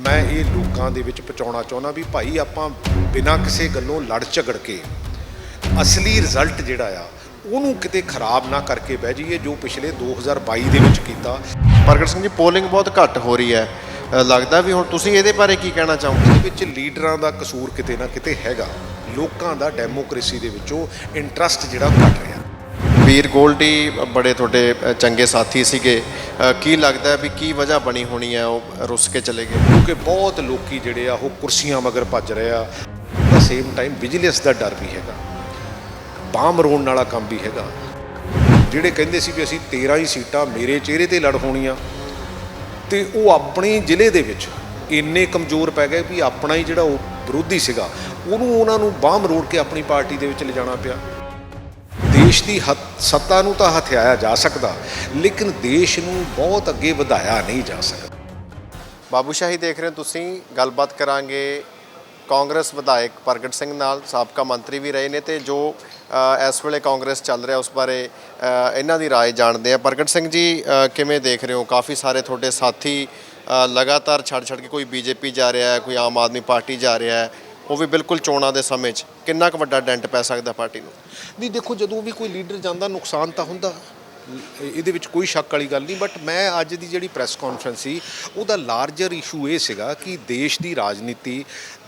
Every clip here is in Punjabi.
ਮੈਂ ਇਹ ਲੋਕਾਂ ਦੇ ਵਿੱਚ ਪਹੁੰਚਾਉਣਾ ਚਾਹੁੰਦਾ ਵੀ ਭਾਈ ਆਪਾਂ ਬਿਨਾਂ ਕਿਸੇ ਗੱਲੋਂ ਲੜ ਝਗੜ ਕੇ ਅਸਲੀ ਰਿਜ਼ਲਟ ਜਿਹੜਾ ਆ ਉਹਨੂੰ ਕਿਤੇ ਖਰਾਬ ਨਾ ਕਰਕੇ ਬਹਿ ਜਾਈਏ ਜੋ ਪਿਛਲੇ 2022 ਦੇ ਵਿੱਚ ਕੀਤਾ। ਪ੍ਰਗਟ ਸਿੰਘ ਜੀ ਪੋਲਿੰਗ ਬਹੁਤ ਘੱਟ ਹੋ ਰਹੀ ਹੈ। ਲੱਗਦਾ ਵੀ ਹੁਣ ਤੁਸੀਂ ਇਹਦੇ ਬਾਰੇ ਕੀ ਕਹਿਣਾ ਚਾਹੋਗੇ? ਇਹਦੇ ਵਿੱਚ ਲੀਡਰਾਂ ਦਾ ਕਸੂਰ ਕਿਤੇ ਨਾ ਕਿਤੇ ਹੈਗਾ। ਲੋਕਾਂ ਦਾ ਡੈਮੋਕ੍ਰੇਸੀ ਦੇ ਵਿੱਚੋਂ ਇੰਟਰਸਟ ਜਿਹੜਾ ਘਟ ਰਿਹਾ। ਵੀਰ ਗੋਲਡੀ, ਬੜੇ ਤੁਹਾਡੇ ਚੰਗੇ ਸਾਥੀ ਸੀਗੇ। ਕੀ ਲੱਗਦਾ ਵੀ ਕੀ ਵਜ੍ਹਾ ਬਣੀ ਹੋਣੀ ਹੈ ਉਹ ਰੁੱਸ ਕੇ ਚਲੇ ਗਏ? ਕਿਉਂਕਿ ਬਹੁਤ ਲੋਕੀ ਜਿਹੜੇ ਆ, ਉਹ ਕੁਰਸੀਆਂ ਮਗਰ ਭੱਜ ਰਹੇ ਆ। ਦਾ ਸੇਮ ਟਾਈਮ ਵਿਜੀਲੈਂਸ ਦਾ ਡਰ ਵੀ ਹੈਗਾ। ਬਾਂਹ ਮਰੋੜਨ ਵਾਲਾ ਕੰਮ ਵੀ ਹੈਗਾ। ਜਿਹੜੇ ਕਹਿੰਦੇ ਸੀ ਵੀ ਅਸੀਂ 13 ਹੀ ਸੀਟਾਂ ਮੇਰੇ ਚਿਹਰੇ ਤੇ ਲੜ ਹੋਣੀਆਂ, ਤੇ ਉਹ ਆਪਣੇ ਜ਼ਿਲ੍ਹੇ ਦੇ ਵਿੱਚ ਇੰਨੇ ਕਮਜ਼ੋਰ ਪੈ ਗਏ ਵੀ ਆਪਣਾ ਹੀ ਜਿਹੜਾ ਉਹ ਵਿਰੋਧੀ ਸੀਗਾ, ਉਹਨੂੰ ਉਹਨਾਂ ਨੂੰ ਬਾਂਹ ਮਰੋੜ ਕੇ ਆਪਣੀ ਪਾਰਟੀ ਦੇ ਵਿੱਚ ਲਿਜਾਣਾ ਪਿਆ। ਦੇਸ਼ ਦੀ ਹੱਥ- ਸੱਤਾ ਨੂੰ ਤਾਂ ਹਥਿਆਇਆ ਜਾ ਸਕਦਾ ਲੇਕਿਨ ਦੇਸ਼ ਨੂੰ ਬਹੁਤ ਅੱਗੇ ਵਧਾਇਆ ਨਹੀਂ ਜਾ ਸਕਦਾ ਬਾਬੂ ਸ਼ਾਹੀ ਦੇਖ ਰਹੇ ਹੋ ਤੁਸੀਂ ਗੱਲਬਾਤ ਕਰਾਂਗੇ ਕਾਂਗਰਸ ਵਿਧਾਇਕ ਪ੍ਰਗਟ ਸਿੰਘ ਨਾਲ ਸਾਬਕਾ ਮੰਤਰੀ ਵੀ ਰਹੇ ਨੇ ਤੇ ਜੋ ਅ, ਇਸ ਵੇਲੇ ਕਾਂਗਰਸ ਚੱਲ ਰਿਹਾ ਉਸ ਬਾਰੇ ਅ, ਇਹਨਾਂ ਦੀ رائے ਜਾਣਦੇ ਆ ਪ੍ਰਗਟ ਸਿੰਘ ਜੀ ਅ, ਕਿਵੇਂ ਦੇਖ ਰਹੇ ਹੋ ਕਾਫੀ ਸਾਰੇ ਤੁਹਾਡੇ ਸਾਥੀ ਅ, ਲਗਾਤਾਰ ਛੱਡ ਛੱਡ ਕੇ ਕੋਈ ਬੀਜੇਪੀ ਜਾ ਰਿਹਾ ਹੈ ਕੋਈ ਆਮ ਆਦਮੀ ਪਾਰਟੀ ਜਾ ਰਿਹਾ ਹੈ ਉਹ ਵੀ ਬਿਲਕੁਲ ਚੋਣਾਂ ਦੇ ਸਮੇਂ 'ਚ। ਕਿੰਨਾ ਕੁ ਵੱਡਾ ਡੈਂਟ ਪੈ ਸਕਦਾ ਪਾਰਟੀ ਨੂੰ? ਨਹੀਂ, ਦੇਖੋ, ਜਦੋਂ ਵੀ ਕੋਈ ਲੀਡਰ ਜਾਂਦਾ, ਨੁਕਸਾਨ ਤਾਂ ਹੁੰਦਾ। ਇਹਦੇ ਵਿੱਚ ਕੋਈ ਸ਼ੱਕ ਵਾਲੀ ਗੱਲ ਨਹੀਂ, ਬਟ ਮੈਂ ਅੱਜ ਦੀ ਜਿਹੜੀ ਪ੍ਰੈਸ ਕਾਨਫਰੰਸ ਸੀ, ਉਹਦਾ ਲਾਰਜਰ ਇਸ਼ੂ ਇਹ ਸੀਗਾ ਕਿ ਦੇਸ਼ ਦੀ ਰਾਜਨੀਤੀ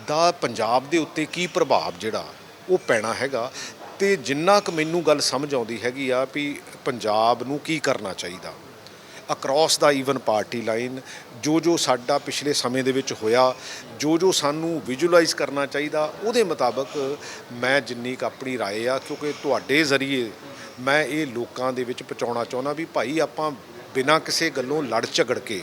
ਦਾ ਪੰਜਾਬ ਦੇ ਉੱਤੇ ਕੀ ਪ੍ਰਭਾਵ ਜਿਹੜਾ, ਉਹ ਪੈਣਾ ਹੈਗਾ। ਤੇ ਜਿੰਨਾ ਕੁ ਮੈਨੂੰ ਗੱਲ ਸਮਝ ਆਉਂਦੀ ਹੈਗੀ ਆ ਵੀ ਪੰਜਾਬ ਨੂੰ ਕੀ ਕਰਨਾ ਚਾਹੀਦਾ। across the even party line ਜੋ ਜੋ ਸਾਡਾ ਪਿਛਲੇ ਸਮੇਂ ਦੇ ਵਿੱਚ ਹੋਇਆ ਜੋ ਜੋ ਸਾਨੂੰ ਵਿਜ਼ੂਅਲਾਈਜ਼ ਕਰਨਾ ਚਾਹੀਦਾ ਉਹਦੇ ਮੁਤਾਬਕ ਮੈਂ ਜਿੰਨੀ ਕੁ ਆਪਣੀ رائے ਆ ਕਿਉਂਕਿ ਤੁਹਾਡੇ ਜ਼ਰੀਏ ਮੈਂ ਇਹ ਲੋਕਾਂ ਦੇ ਵਿੱਚ ਪਹੁੰਚਾਉਣਾ ਚਾਹੁੰਦਾ ਵੀ ਭਾਈ ਆਪਾਂ ਬਿਨਾਂ ਕਿਸੇ ਗੱਲੋਂ ਲੜ ਝਗੜ ਕੇ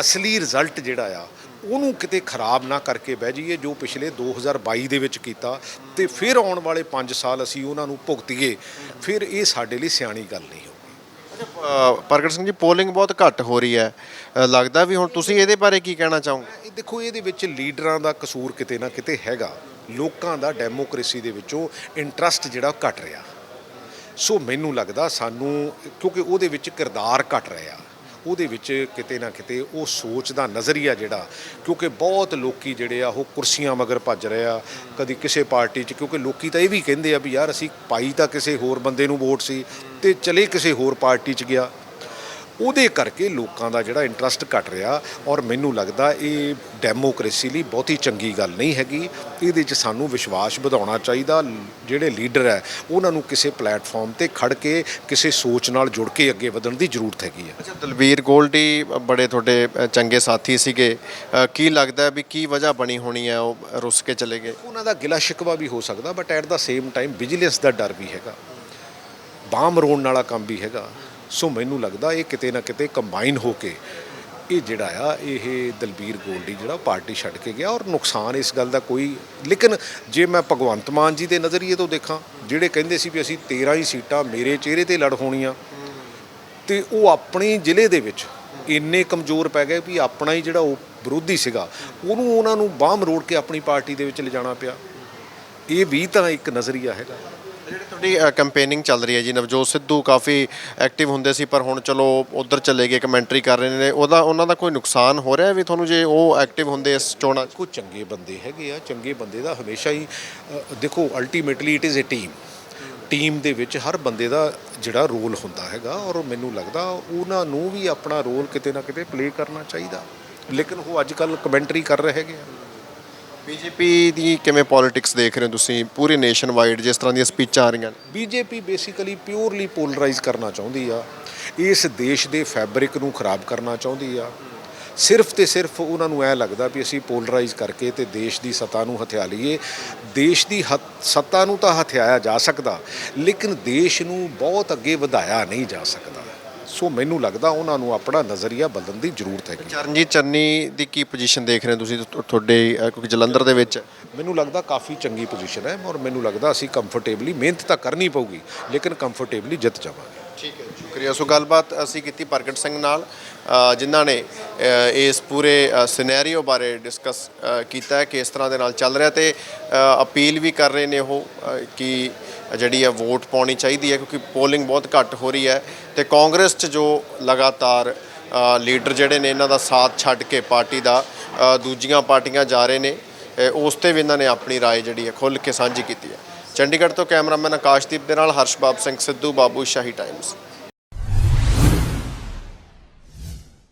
ਅਸਲੀ ਰਿਜ਼ਲਟ ਜਿਹੜਾ ਆ ਉਹਨੂੰ ਕਿਤੇ ਖਰਾਬ ਨਾ ਕਰਕੇ ਬਹਿ ਜਾਈਏ ਜੋ ਪਿਛਲੇ 2022 ਦੇ ਵਿੱਚ ਕੀਤਾ ਤੇ ਫਿਰ ਆਉਣ ਵਾਲੇ 5 ਸਾਲ ਅਸੀਂ ਉਹਨਾਂ ਨੂੰ ਭੁਗਤੀਏ ਫਿਰ ਇਹ ਸਾਡੇ ਲਈ ਸਿਆਣੀ ਗੱਲ ਨਹੀਂ ਹੋਊਗੀ ਅ, ਪ੍ਰਗਟ ਸਿੰਘ ਜੀ ਪੋਲਿੰਗ ਬਹੁਤ ਘੱਟ ਹੋ ਰਹੀ ਹੈ। ਲੱਗਦਾ ਵੀ ਹੁਣ ਤੁਸੀਂ ਇਹਦੇ ਬਾਰੇ ਕੀ ਕਹਿਣਾ ਚਾਹੋਗੇ? ਇਹ ਦੇਖੋ, ਇਹਦੇ ਵਿੱਚ ਲੀਡਰਾਂ ਦਾ ਕਸੂਰ ਕਿਤੇ ਨਾ ਕਿਤੇ ਹੈਗਾ। ਲੋਕਾਂ ਦਾ ਡੈਮੋਕ੍ਰੇਸੀ ਦੇ ਵਿੱਚੋਂ ਇੰਟਰਸਟ ਜਿਹੜਾ ਘਟ ਰਿਹਾ। ਸੋ ਮੈਨੂੰ ਲੱਗਦਾ ਸਾਨੂੰ, ਕਿਉਂਕਿ ਉਹਦੇ ਵਿੱਚ ਕਿਰਦਾਰ ਘਟ ਰਿਹਾ ਉਹਦੇ ਵਿੱਚ ਕਿਤੇ ਨਾ ਕਿਤੇ ਉਹ ਸੋਚ ਦਾ ਨਜ਼ਰੀਆ ਜਿਹੜਾ, ਕਿਉਂਕਿ ਬਹੁਤ ਲੋਕੀ ਜਿਹੜੇ ਆ ਉਹ ਕੁਰਸੀਆਂ ਮਗਰ ਭੱਜ ਰਹੇ ਆ, ਕਦੀ ਕਿਸੇ ਪਾਰਟੀ 'ਚ, ਕਿਉਂਕਿ ਲੋਕੀ ਤਾਂ ਇਹ ਵੀ ਕਹਿੰਦੇ ਆ ਵੀ ਯਾਰ ਅਸੀਂ ਪਾਈ ਤਾਂ ਕਿਸੇ ਹੋਰ ਬੰਦੇ ਨੂੰ ਵੋਟ ਸੀ ਤੇ ਚਲੇ ਕਿਸੇ ਹੋਰ ਪਾਰਟੀ 'ਚ ਗਿਆ। ਉਹਦੇ ਕਰਕੇ ਲੋਕਾਂ ਦਾ ਜਿਹੜਾ ਇੰਟਰਸਟ ਘਟ ਰਿਹਾ ਔਰ ਮੈਨੂੰ ਲੱਗਦਾ ਇਹ ਡੈਮੋਕ੍ਰੇਸੀ ਲਈ ਬਹੁਤੀ ਚੰਗੀ ਗੱਲ ਨਹੀਂ ਹੈਗੀ। ਇਹਦੇ 'ਚ ਸਾਨੂੰ ਵਿਸ਼ਵਾਸ ਵਧਾਉਣਾ ਚਾਹੀਦਾ। ਜਿਹੜੇ ਲੀਡਰ ਹੈ ਉਹਨਾਂ ਨੂੰ ਕਿਸੇ ਪਲੇਟਫਾਰਮ ਤੇ ਖੜ ਕੇ ਕਿਸੇ ਸੋਚ ਨਾਲ ਜੁੜ ਕੇ ਅੱਗੇ ਵਧਣ ਦੀ ਜ਼ਰੂਰਤ ਹੈਗੀ ਹੈ। ਅੱਛਾ ਦਲਵੀਰ ਗੋਲਡੀ ਬੜੇ ਤੁਹਾਡੇ ਚੰਗੇ ਸਾਥੀ ਸੀਗੇ। ਕੀ ਲੱਗਦਾ ਵੀ ਕੀ ਵਜ੍ਹਾ ਬਣੀ ਹੋਣੀ ਹੈ ਉਹ ਰੁੱਸ ਕੇ ਚਲੇ ਗਏ? ਉਹਨਾਂ ਦਾ ਗਿਲਾ ਸ਼ਿਕਵਾ ਵੀ ਹੋ ਸਕਦਾ but at the same time vigilance ਦਾ ਡਰ ਵੀ ਹੈਗਾ। ਬਾਂਹ ਮਰੋੜਨ ਵਾਲਾ ਕੰਮ ਵੀ ਹੈਗਾ। ਸੋ ਮੈਨੂੰ ਲੱਗਦਾ ਇਹ ਕਿਤੇ ਨਾ ਕਿਤੇ ਕੰਬਾਈਨ ਹੋ ਕੇ ਇਹ ਜਿਹੜਾ ਆ, ਇਹ ਦਲਬੀਰ ਗੋਲਡੀ ਜਿਹੜਾ ਪਾਰਟੀ ਛੱਡ ਕੇ ਗਿਆ ਔਰ ਨੁਕਸਾਨ ਇਸ ਗੱਲ ਦਾ ਕੋਈ, ਲੇਕਿਨ ਜੇ ਮੈਂ ਭਗਵੰਤ ਮਾਨ ਜੀ ਦੇ ਨਜ਼ਰੀਏ ਤੋਂ ਦੇਖਾਂ, ਜਿਹੜੇ ਕਹਿੰਦੇ ਸੀ ਵੀ ਅਸੀਂ 13 ਹੀ ਸੀਟਾਂ ਮੇਰੇ ਚਿਹਰੇ ਤੇ ਲੜ ਹੋਣੀਆਂ, ਤੇ ਉਹ ਆਪਣੇ ਜ਼ਿਲ੍ਹੇ ਦੇ ਵਿੱਚ ਇੰਨੇ ਕਮਜ਼ੋਰ ਪੈ ਗਏ ਵੀ ਆਪਣਾ ਹੀ ਜਿਹੜਾ ਉਹ ਵਿਰੋਧੀ ਸੀਗਾ, ਉਹਨੂੰ ਉਹਨਾਂ ਨੂੰ ਬਾਂਹ ਮਰੋੜ ਕੇ ਆਪਣੀ ਪਾਰਟੀ ਦੇ ਵਿੱਚ ਲਿਜਾਣਾ ਪਿਆ। ਇਹ ਵੀ ਤਾਂ ਇੱਕ ਨਜ਼ਰੀਆ ਹੈਗਾ। ਜਿਹੜੀ ਤੁਹਾਡੀ ਕੈਂਪੇਨਿੰਗ ਚੱਲ ਰਹੀ ਹੈ ਜੀ, ਨਵਜੋਤ ਸਿੱਧੂ ਕਾਫੀ ਐਕਟਿਵ ਹੁੰਦੇ ਸੀ, ਪਰ ਹੁਣ ਚਲੋ ਉਧਰ ਚਲੇ ਗਏ ਕਮੈਂਟਰੀ ਕਰ ਰਹੇ ਨੇ, ਉਹਦਾ, ਉਹਨਾਂ ਦਾ ਕੋਈ ਨੁਕਸਾਨ ਹੋ ਰਿਹਾ ਵੀ ਤੁਹਾਨੂੰ ਜੇ ਉਹ ਐਕਟਿਵ ਹੁੰਦੇ ਇਸ ਚੋਣਾਂ 'ਚ? ਕੋਈ ਚੰਗੇ ਬੰਦੇ ਹੈਗੇ ਆ, ਚੰਗੇ ਬੰਦੇ ਦਾ ਹਮੇਸ਼ਾ ਹੀ ਦੇਖੋ ultimately it is a team team ਦੇ ਵਿੱਚ ਹਰ ਬੰਦੇ ਦਾ ਜਿਹੜਾ ਰੋਲ ਹੁੰਦਾ ਹੈਗਾ, ਔਰ ਮੈਨੂੰ ਲੱਗਦਾ ਉਹਨਾਂ ਨੂੰ ਵੀ ਆਪਣਾ ਰੋਲ ਕਿਤੇ ਨਾ ਕਿਤੇ ਪਲੇ ਕਰਨਾ ਚਾਹੀਦਾ। ਲੇਕਿਨ ਉਹ ਅੱਜ ਕੱਲ ਕਮੈਂਟਰੀ ਕਰ ਰਹੇ ਹੈਗੇ ਆ। ਬੀਜੇਪੀ ਦੀ ਕਿਵੇਂ ਪੋਲਿਟਿਕਸ ਦੇਖ ਰਹੇ ਹੋ ਤੁਸੀਂ? ਪੂਰੀ ਨੇਸ਼ਨ ਵਾਈਡ ਜਿਸ ਤਰ੍ਹਾਂ ਦੀਆਂ ਸਪੀਚਾਂ ਆ ਰਹੀਆਂ ਨੇ। ਬੀਜੇਪੀ ਬੇਸਿਕਲੀ ਪਿਓਰਲੀ ਪੋਲਰਾਈਜ਼ ਕਰਨਾ ਚਾਹੁੰਦੀ ਆ। ਇਸ ਦੇਸ਼ ਦੇ ਫੈਬਰਿਕ ਨੂੰ ਖਰਾਬ ਕਰਨਾ ਚਾਹੁੰਦੀ ਆ। ਸਿਰਫ ਤੇ ਸਿਰਫ ਉਹਨਾਂ ਨੂੰ ਐ ਲੱਗਦਾ ਵੀ ਅਸੀਂ ਪੋਲਰਾਈਜ਼ ਕਰਕੇ ਤੇ ਦੇਸ਼ ਦੀ ਸੱਤਾ ਨੂੰ ਹਥਿਆ ਲਈਏ। ਦੇਸ਼ ਦੀ ਹੱਥ- ਸੱਤਾ ਨੂੰ ਤਾਂ ਹਥਿਆਇਆ ਜਾ ਸਕਦਾ, ਲੇਕਿਨ ਦੇਸ਼ ਨੂੰ ਬਹੁਤ ਅੱਗੇ ਵਧਾਇਆ ਨਹੀਂ ਜਾ ਸਕਦਾ। ਸੋ ਮੈਨੂੰ ਲੱਗਦਾ ਉਹਨਾਂ ਨੂੰ ਆਪਣਾ ਨਜ਼ਰੀਆ ਬਦਲਣ ਦੀ ਜ਼ਰੂਰਤ ਹੈਗੀ। ਚਰਨਜੀਤ ਚੰਨੀ ਦੀ ਕੀ ਪੋਜੀਸ਼ਨ ਦੇਖ ਰਹੇ ਹੋ ਤੁਸੀਂ ਤੁਹਾਡੇ ਕਿਉਂਕਿ ਜਲੰਧਰ ਦੇ ਵਿੱਚ? ਹੈ। ਮੈਨੂੰ ਲੱਗਦਾ ਕਾਫੀ ਚੰਗੀ ਪੋਜੀਸ਼ਨ ਹੈ ਔਰ ਮੈਨੂੰ ਲੱਗਦਾ ਅਸੀਂ ਕੰਫਰਟੇਬਲੀ ਮਿਹਨਤ ਤਾਂ ਕਰਨੀ ਪਊਗੀ ਲੇਕਿਨ ਕੰਫਰਟੇਬਲੀ ਜਿੱਤ ਜਾਵਾਂਗੇ। ਠੀਕ ਹੈ ਸ਼ੁਕਰੀਆ। ਸੋ ਗੱਲਬਾਤ ਅਸੀਂ ਕੀਤੀ ਪ੍ਰਗਟ ਸਿੰਘ ਨਾਲ ਜਿਨ੍ਹਾਂ ਨੇ ਇਸ ਪੂਰੇ ਸਿਨੈਰੀਓ ਬਾਰੇ ਡਿਸਕਸ ਕੀਤਾ ਹੈ ਕਿ ਇਸ ਤਰ੍ਹਾਂ ਦੇ ਨਾਲ ਚੱਲ ਰਿਹਾ ਤੇ ਅਪੀਲ ਵੀ ਕਰ ਰਹੇ ਨੇ ਉਹ ਕਿ ਜਿਹੜੀ ਹੈ ਵੋਟ ਪਾਉਣੀ ਚਾਹੀਦੀ ਹੈ ਕਿਉਂਕਿ ਪੋਲਿੰਗ ਬਹੁਤ ਘੱਟ ਹੋ ਰਹੀ ਹੈ ਤੇ ਕਾਂਗਰਸ 'ਚ ਜੋ ਲਗਾਤਾਰ ਅ, ਲੀਡਰ ਜਿਹੜੇ ਨੇ ਇਹਨਾਂ ਦਾ ਸਾਥ ਛੱਡ ਕੇ ਪਾਰਟੀ ਦਾ ਅ, ਦੂਜੀਆਂ ਪਾਰਟੀਆਂ ਜਾ ਰਹੇ ਨੇ ਅ, ਉਸ ਤੇ ਵੀ ਇਹਨਾਂ ਨੇ ਆਪਣੀ رائے ਜਿਹੜੀ ਹੈ ਖੁੱਲ੍ਹ ਕੇ ਸਾਂਝੀ ਕੀਤੀ ਹੈ ਚੰਡੀਗੜ੍ਹ ਤੋਂ ਕੈਮਰਾਮੈਨ ਆਕਾਸ਼ਦੀਪ ਦੇ ਨਾਲ ਹਰਸ਼ਬਾਬ ਸਿੰਘ ਸਿੱਧੂ ਬਾਬੂ ਸ਼ਾਹੀ ਟਾਈਮਜ਼